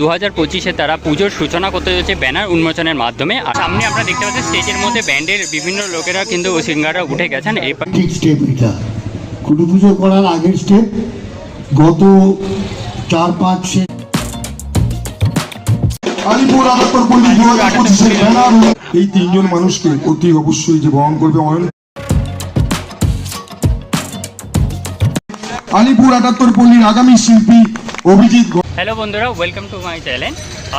দু হাজার পঁচিশে তারা পুজোর সূচনা করতে চলেছে ব্যানার উন্মোচনের মাধ্যমে। আর সামনে আমরা দেখতে পাচ্ছি স্টেজের মধ্যে ব্যান্ডের বিভিন্ন লোকেরা কিন্তু সিঙ্গাররা উঠে গেছেন। এই ঠিক স্টেপ এটা। কুটু পুজো করার আগের স্টেপ, গত চার, পাঁচ আলিপুর এই তিনজন মানুষকে অতি অবশ্যই যে বহন করবে অয়ন আলিপুর আটাত্তর পল্লীর আগামী শিল্পী অভিজিৎ। হ্যালো বন্ধুরা ওয়েলকাম টু মাই চ্যানেল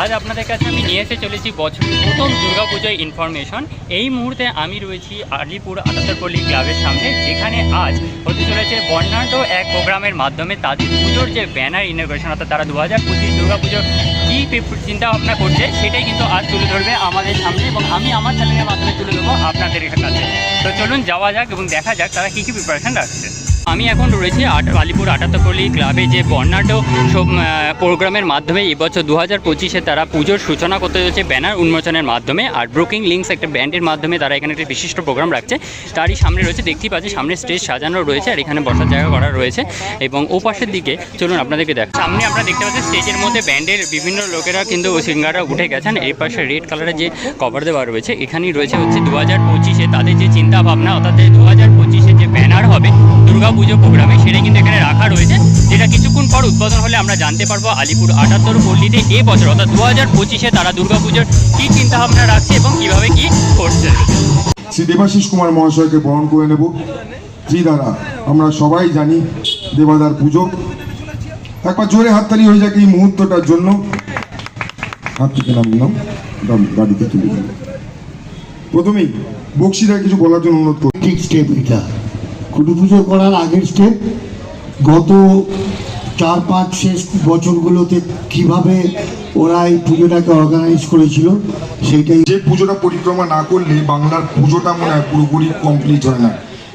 আজ আপনাদের কাছে আমি নিয়ে এসে চলেছি বছর প্রথম দুর্গাপুজোর ইনফরমেশন এই মুহূর্তে আমি রয়েছি আলিপুর আটাত্তরপল্লী ক্লাবের সামনে, যেখানে আজ হতে চলেছে বর্ণাঢ্য এক প্রোগ্রামের মাধ্যমে তাদের পুজোর যে ব্যানার ইনোগ্রেশন অর্থাৎ তারা দু হাজার পঁচিশ দুর্গাপুজোর কী চিন্তা ভাবনা করছে, সেটাই কিন্তু আজ তুলে ধরবে আমাদের সামনে এবং আমি আমার চ্যানেলের মাধ্যমে তুলে দেবো আপনাদের কাছে। তো চলুন যাওয়া যাক এবং দেখা যাক তারা কী কী প্রিপারেশন রাখছে। আমি এখন রয়েছি আট আলিপুর আটাত্তরপল্লী ক্লাবে যে বর্ণাঢ্য সব প্রোগ্রামের মাধ্যমে এবছর দু হাজার পঁচিশে তারা পুজোর সূচনা করতে চলেছে ব্যানার উন্মোচনের মাধ্যমে আর ব্রোকিং লিঙ্কস একটা ব্যান্ডের মাধ্যমে তারা এখানে একটা বিশিষ্ট প্রোগ্রাম রাখছে। তারই সামনে রয়েছে, দেখতেই পাচ্ছি সামনে স্টেজ সাজানো রয়েছে আর এখানে বসার জায়গা করা রয়েছে এবং ও পাশের দিকে, চলুন আপনাদেরকে দেখ সামনে আমরা দেখতে পাচ্ছি স্টেজের মধ্যে ব্যান্ডের বিভিন্ন লোকেরা কিন্তু সিঙ্গাররা উঠে গেছেন। এই পাশে রেড কালারের যে কভার দেওয়া রয়েছে, এখানেই রয়েছে হচ্ছে দু হাজার পঁচিশে তাদের যে চিন্তা ভাবনা অর্থাৎ দু হাজার পঁচিশে যে ব্যানার হবে দুর্গাপুজো প্রোগ্রামে সেটা কিন্তু এখানে রাখা রয়েছে যেটা কিছুক্ষণ পর উদ্বোধন হলে আমরা জানতে পারব আলিপুর আটাত্তর পল্লীতে এ বছর অর্থাৎ দু হাজার পঁচিশে তারা দুর্গাপুজোর কী চিন্তাভাবনা রাখছে এবং কীভাবে কী করছে? শ্রী দেবাশিস কুমার মহাশয়কে বহন করে নেব। জি দাদা আমরা সবাই জানি দেবাদার পুজো। একবার জোরে হাততালি হয়ে যাক এই মুহূর্তটার জন্য। হাত থেকে নামিলাম গাড়িতে তুলে প্রথমেই বক্সিরা কিছু বলার জন্য অনুরোধ করি ঠিক স্টেপ এটা কুটু পুজো করার আগের স্টেপ গত চার পাঁচ শেষ বছরগুলোতে কীভাবে ওরা এই পুজোটাকে অর্গানাইজ করেছিল সেইটাই যে পুজোটা পরিক্রমা না করলে বাংলার পুজোটা মনে হয় পুরোপুরি কমপ্লিট হয় না।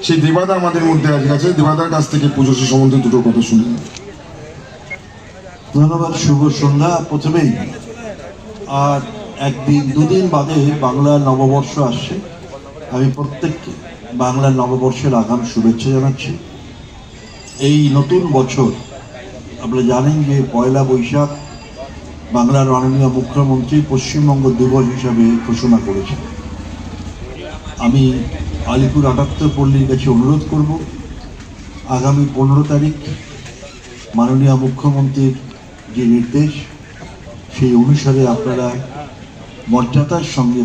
সেই দেবাদা আমাদের মধ্যে আজ গেছে দেবাদার কাছ থেকে পুজো সে সম্বন্ধে দুটো কথা শুনি। ধন্যবাদ শুভ সন্ধ্যা। প্রথমেই আর একদিন দুদিন বাদে বাংলার নববর্ষ আসছে। আমি প্রত্যেককে বাংলার নববর্ষের আগাম শুভেচ্ছা জানাচ্ছি। এই নতুন বছর আপনারা জানেন যে পয়লা বৈশাখ বাংলার মাননীয় মুখ্যমন্ত্রী পশ্চিমবঙ্গ দিবস হিসাবে ঘোষণা করেছেন। আমি আলিপুর আটাত্তর পল্লীর কাছে অনুরোধ করব, আগামী পনেরো তারিখ মাননীয় মুখ্যমন্ত্রীর যে নির্দেশ, সেই অনুসারে আপনারা মর্যাদার সঙ্গে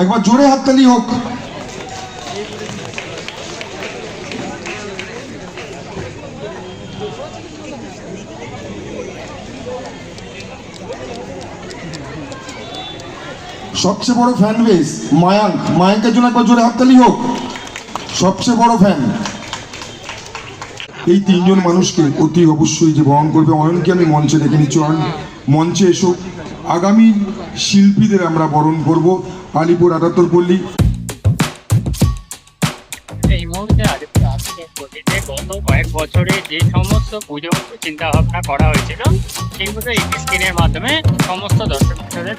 একবার জোরে হাততালি হোক। সবচেয়ে বড় ফ্যান বেস মায়াঙ্ক। মায়াঙ্কের জন্য একবার জোরে হাততালি হোক। সবচেয়ে বড় ফ্যান এই তিনজন মানুষকে অতি অবশ্যই যে বহন করবে, অয়নকে আমি মঞ্চে ডেকে নিচ্ছি। অয়ন, মঞ্চে এসো। আগামী শিল্পীদের আমরা বরণ করব। আলিপুর আটাত্তর পল্লী। এই মুহূর্তে আলিপুর গত কয়েক বছরে যে সমস্ত পুজো চিন্তা ভাবনা করা হয়েছিল সেগুলো স্ক্রিনের মাধ্যমে সমস্ত দর্শক হিসেবে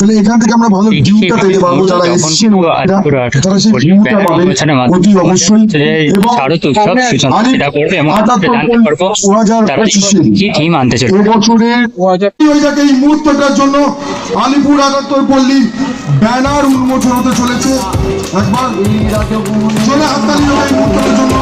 তাহলে এখান থেকে আমরা ভালো ভিউটা পেতে পারব যারা এসছেন তারা সেই ভিউটা মাধ্যমে অতি অবশ্যই। এবং দু হাজার পঁচিশে এই মুহূর্তটার জন্য আলিপুর আটাত্তর পল্লী ব্যানার উন্মোচন হতে চলেছে। একবার চলে হাততালি এই মুহূর্তটার জন্য।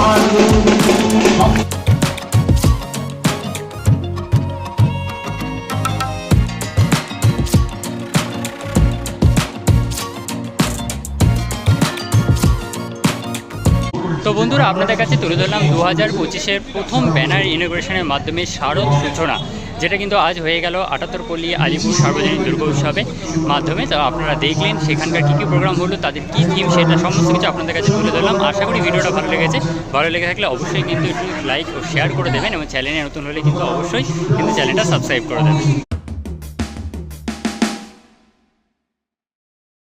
বন্ধুরা, আপনাদের কাছে তুলে ধরলাম দু হাজার পঁচিশের প্রথম ব্যানার ইনোগ্রেশনের মাধ্যমে শারদ সূচনা, যেটা কিন্তু আজ হয়ে গেল আটাত্তর পল্লী আলিপুর সার্বজনীন দুর্গা উৎসবের মাধ্যমে। তো আপনারা দেখলেন সেখানকার কী কী প্রোগ্রাম হলো, তাদের কী থিম সেটা সমস্ত কিছু আপনাদের কাছে তুলে ধরলাম। আশা করি ভিডিওটা ভালো লেগেছে। ভালো লেগে থাকলে অবশ্যই কিন্তু একটু লাইক ও শেয়ার করে দেবেন এবং চ্যানেলে নতুন হলে কিন্তু অবশ্যই কিন্তু চ্যানেলটা সাবস্ক্রাইব করে দেবেন।